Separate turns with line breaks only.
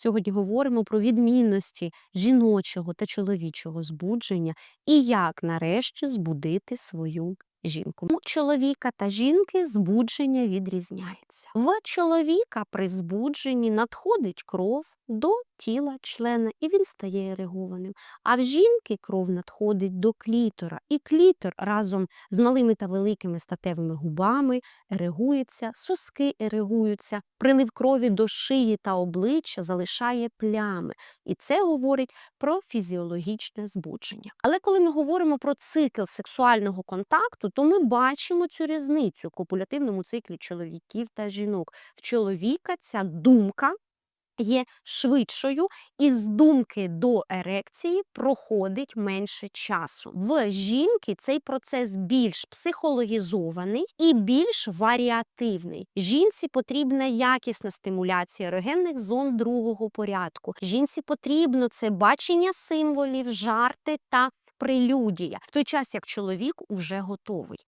Сьогодні говоримо про відмінності жіночого та чоловічого збудження і як нарешті збудити свою жінку. У чоловіка та жінки збудження відрізняється. В чоловіка при збудженні надходить кров до тіла члена, і він стає ерегованим. А в жінки кров надходить до клітора, і клітор разом з малими та великими статевими губами ерегується, соски ерегуються, прилив крові до шиї та обличчя залишає плями. І це говорить про фізіологічне збудження. Але коли ми говоримо про цикл сексуального контакту, то ми бачимо цю різницю в копулятивному циклі чоловіків та жінок. В чоловіка ця думка є швидшою, і з думки до ерекції проходить менше часу. В жінки цей процес більш психологізований і більш варіативний. Жінці потрібна якісна стимуляція ерогенних зон другого порядку. Жінці потрібно це бачення символів, жарти та прелюдія, в той час як чоловік уже готовий.